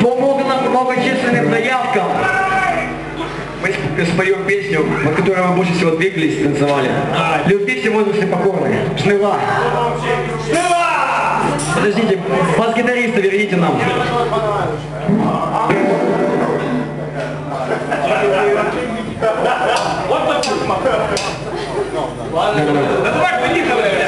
По много- многочисленным заявкам мы сп- споем песню, под которой вы больше всего двигались и танцевали. Любви все возрасты покорны. Шныла. Подождите, бас-гитариста верните нам. Да давай, поехали.